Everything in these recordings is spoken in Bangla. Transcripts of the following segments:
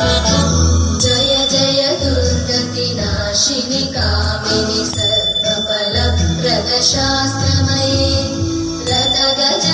जय जय दुर्गतिनाशिनि कामिनि सर्वफलप्रदशास्त्रमये रथगज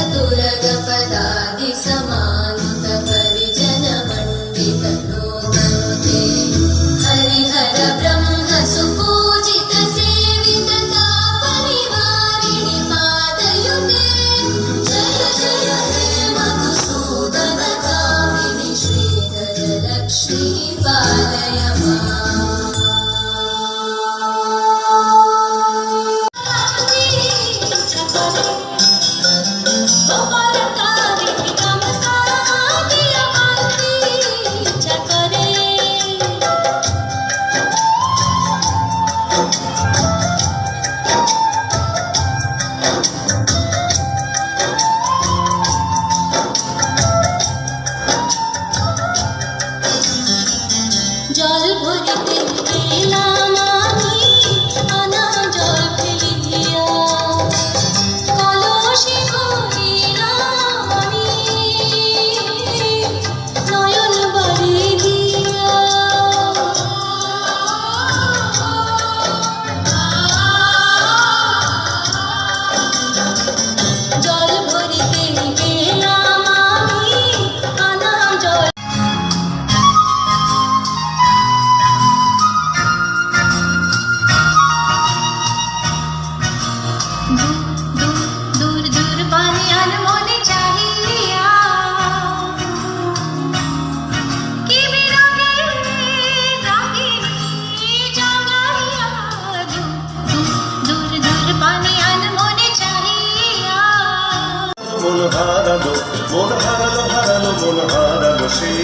মন হারালো মন হারালো হারালো, মন হারালো সেই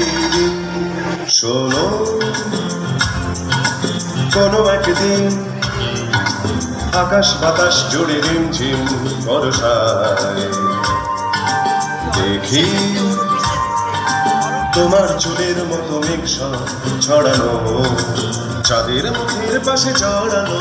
শোনো, কোনো একদিন আকাশ বাতাস জুড়ে রিমঝিম বরসায় দেখি তোমার চুলের মতো মেঘ ছড়ানো, চাঁদের মুখের পাশে চড়ানো